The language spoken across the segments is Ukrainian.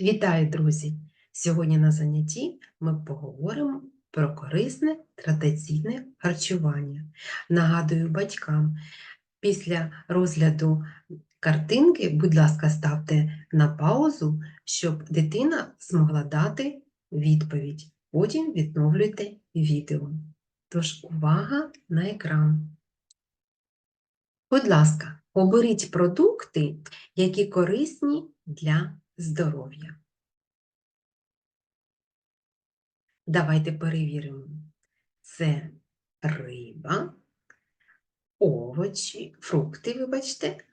Вітаю, друзі! Сьогодні на занятті ми поговоримо про корисне традиційне харчування. Нагадую батькам, після розгляду картинки, будь ласка, ставте на паузу, щоб дитина змогла дати відповідь. Потім відновлюйте відео. Тож увага на екран. Будь ласка, оберіть продукти, які корисні для здоров'я. Давайте перевіримо. Це риба, овочі, фрукти, вибачте,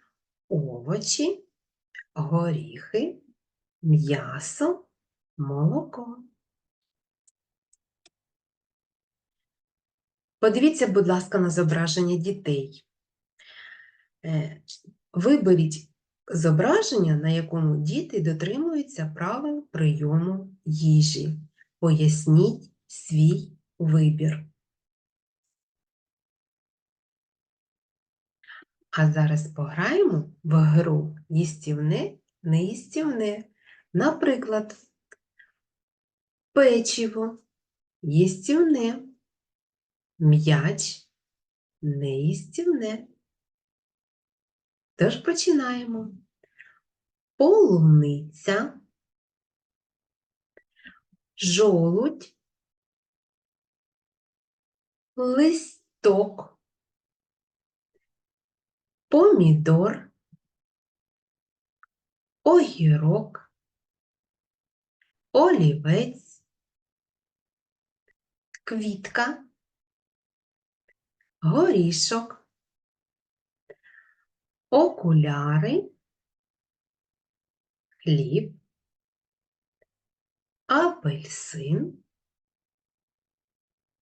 овочі, горіхи, м'ясо, молоко. Подивіться, будь ласка, на зображення дітей. Е, Виберіть зображення, на якому діти дотримуються правил прийому їжі. Поясніть свій вибір. А зараз пограємо в гру їстівне, неїстівне. Наприклад, печиво, їстівне, м'яч, неїстівне. Тож починаємо. Полуниця, жолудь, листок, помідор, огірок, олівець, квітка, горішок, окуляри, хліб, апельсин,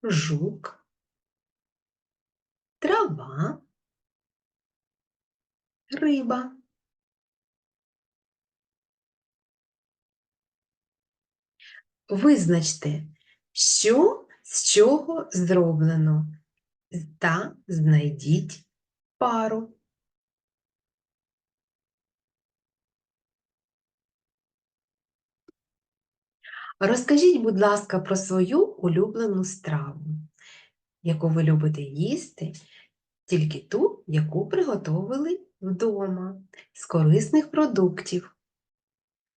жук, трава, риба. Визначте, що з чого зроблено, та знайдіть пару. Розкажіть, будь ласка, про свою улюблену страву, яку ви любите їсти, тільки ту, яку приготовили вдома, з корисних продуктів.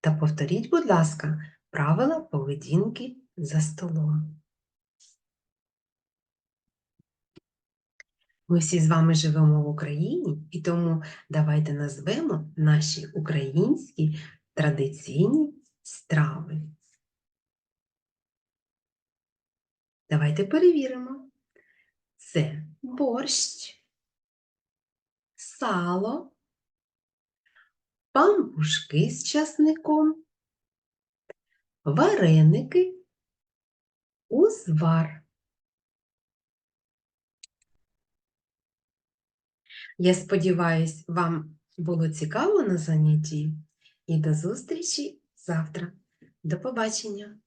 Та повторіть, будь ласка, правила поведінки за столом. Ми всі з вами живемо в Україні, і тому давайте назвемо наші українські традиційні страви. Давайте перевіримо. Це борщ, сало, пампушки з часником, вареники, узвар. Я сподіваюсь, вам було цікаво на занятті і до зустрічі завтра. До побачення!